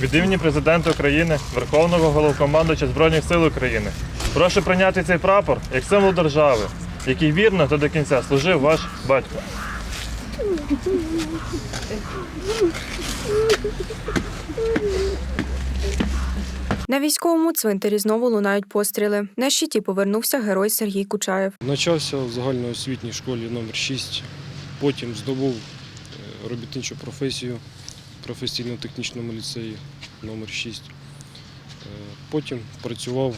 Від імені президента України, Верховного головкомандувача Збройних сил України. Прошу прийняти цей прапор як символ держави, який вірно та до кінця служив ваш батько. На військовому цвинтарі знову лунають постріли. На щиті повернувся герой Сергій Кучаєв. Навчався в загальноосвітній школі номер 6 потім здобув е, робітничу професію професійно-технічному ліцеї номер 6 Е, Потім працював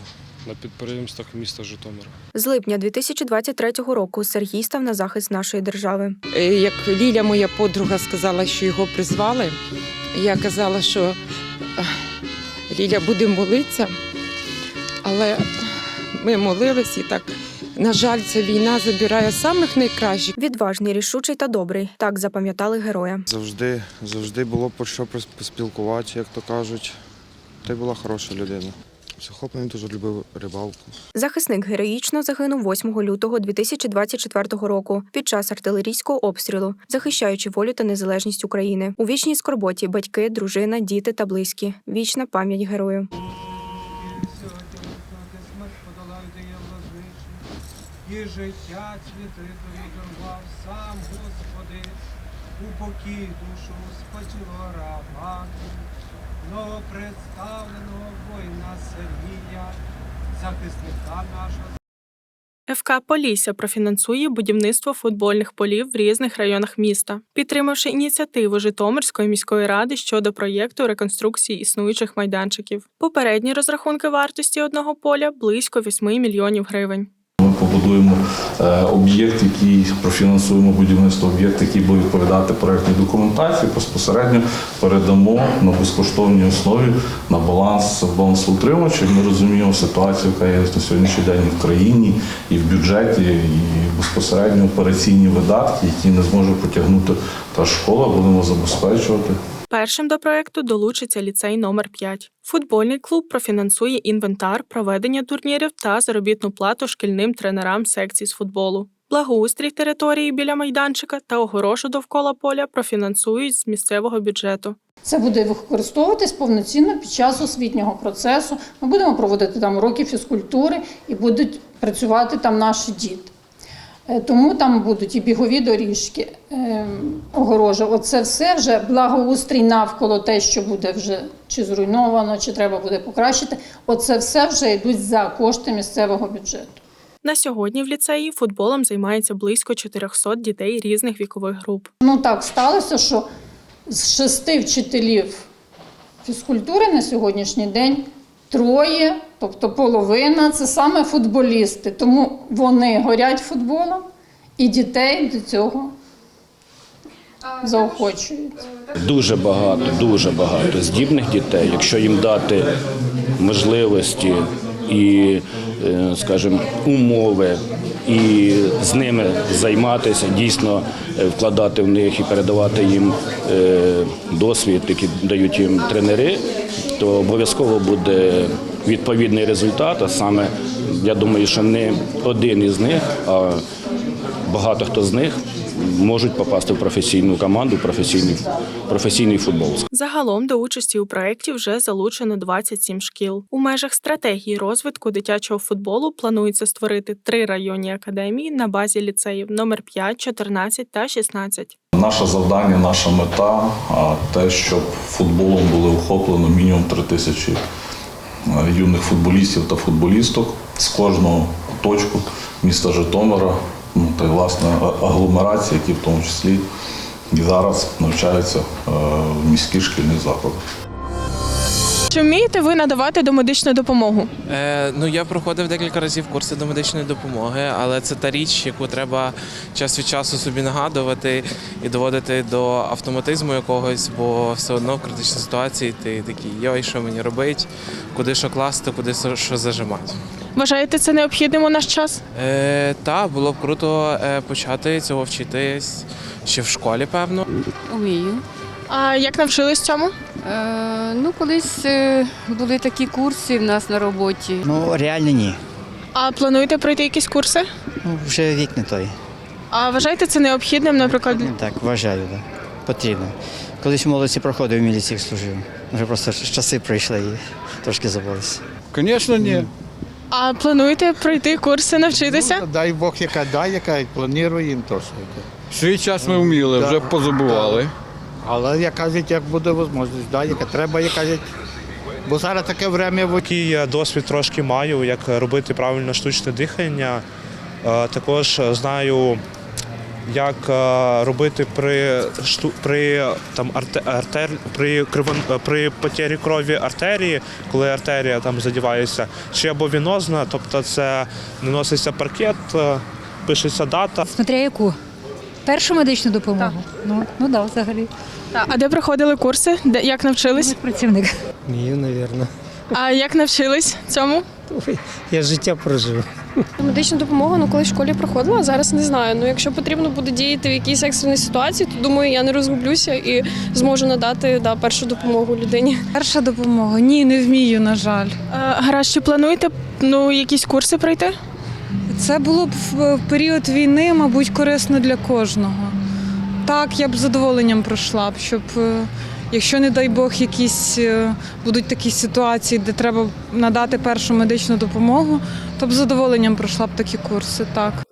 на підприємствах міста Житомира. З липня 2023 року Сергій став на захист нашої держави. Е, Як Ліля, моя подруга, сказала, що його призвали, я казала, що Ліля буде молитися, але ми молились і так. На жаль, ця війна забирає самих найкращих. Відважний, рішучий та добрий. Так запам'ятали героя. Завжди, завжди було про що пос- поспілкуватися, як то кажуть. Та й була хороша людина. Захоплений дуже любив рибалку. Захисник героїчно загинув 8 лютого 2024 року під час артилерійського обстрілу, захищаючи волю та незалежність України. У вічній скорботі батьки, дружина, діти та близькі. Вічна пам'ять герою. І життя цвіти тобі дарував сам Господи, у покій душу спочила раба, новопредставленого воїна Сергія, захисника нашого. ФК Полісся профінансує будівництво футбольних полів в різних районах міста, підтримавши ініціативу Житомирської міської ради щодо проєкту реконструкції існуючих майданчиків. Попередні розрахунки вартості одного поля близько 8 мільйонів гривень. Побудуємо е, об'єкт, який профінансуємо будівництво об'єкт, який буде відповідати проектній документації, безпосередньо передамо на безкоштовній основі на баланс балансоутримувачів. Ми розуміємо ситуацію, яка є на сьогоднішній день і в країні, і в бюджеті, і безпосередньо операційні видатки, які не зможе потягнути та школа, будемо забезпечувати. Першим до проекту долучиться ліцей номер 5 Футбольний клуб профінансує інвентар, проведення турнірів та заробітну плату шкільним тренерам секцій з футболу. Благоустрій території біля майданчика та огорошу довкола поля профінансують з місцевого бюджету. Це буде використовуватись повноцінно під час освітнього процесу. Ми будемо проводити там уроки фізкультури і будуть працювати там наші діти. Е, Тому там будуть і бігові доріжки, е, огорожа. Оце все вже благоустрій навколо те, що буде вже чи зруйновано, чи треба буде покращити. Оце все вже йдуть за кошти місцевого бюджету. На сьогодні в ліцеї футболом займається близько 400 дітей різних вікових груп. Ну так сталося, що з шести вчителів фізкультури на сьогоднішній день троє, тобто половина це саме футболісти. Тому вони горять футболом і дітей до цього заохочують. Дуже багато, дуже багато здібних дітей, якщо їм дати можливості і, е, скажімо, умови, і з ними займатися, дійсно е, вкладати в них і передавати їм е, досвід, який дають їм тренери, то обов'язково буде відповідний результат. А саме, я думаю, що не один із них, а багато хто з них можуть попасти в професійну команду, професійний, професійний футбол. Загалом до участі у проєкті вже залучено 27 шкіл. У межах стратегії розвитку дитячого футболу планується створити три районні академії на базі ліцеїв номер 5, 14 та 16. Наше завдання, наша мета те, щоб футболом було охоплено мінімум 3 тисячі е, юних футболістів та футболісток з кожного точку міста Житомира, ну та власне агломерації, які в тому числі і зараз навчаються е, в міських шкільних закладах. Чи вмієте ви надавати домедичну допомогу? Е, ну я проходив декілька разів курси до медичної допомоги, але це та річ, яку треба час від часу собі нагадувати і доводити до автоматизму якогось, бо все одно в критичній ситуації ти такий йой, що мені робить, куди що класти, куди що- що зажимати. Вважаєте це необхідним у наш час? Е, та було б круто е, почати цього вчитись ще в школі, певно. Умію. А як навчились цьому? Е, ну, колись е, були такі курси в нас на роботі. Ну, реально ні. А плануєте пройти якісь курси? Ну, вже вік не той. А вважаєте це необхідним, наприклад? Так, вважаю, так. Потрібно. Колись в молодості проходив в міліції служив. Вже просто часи прийшли і трошки забулися. Звісно, ні. А плануєте пройти курси, навчитися? Дай Бог, яка дай, яка плануємо їм то. Свій час ми вміли, вже позабували. Але я кажуть, як буде можливість, да, яка треба, я кажуть. Бо зараз таке время Такий я досвід трошки маю, як робити правильно штучне дихання. Е, Також знаю, як е, робити при, шту- при, там, артер, при, кривон, е, при потері крові артерії, коли артерія там задівається, чи або вінозна, тобто це наноситься паркет, пишеться дата. Смотря яку? Першу медичну допомогу? Ну, ну да, взагалі. А де проходили курси? Де як навчились? Працівник. Ні, мабуть. А як навчились цьому? Я життя прожив. Медичну допомогу ну, коли в школі проходила, а зараз не знаю. Ну якщо потрібно буде діяти в якійсь екстреній ситуації, то думаю, я не розгублюся і зможу надати да, першу допомогу людині. Перша допомога? Ні, не вмію, на жаль. А, гаразд, чи плануєте ну, якісь курси пройти? Це було б в період війни, мабуть, корисно для кожного. Так, я б задоволенням пройшла б, щоб, е, якщо, не дай Бог, якісь е, будуть такі ситуації, де треба надати першу медичну допомогу, то б задоволенням пройшла б такі курси. Так.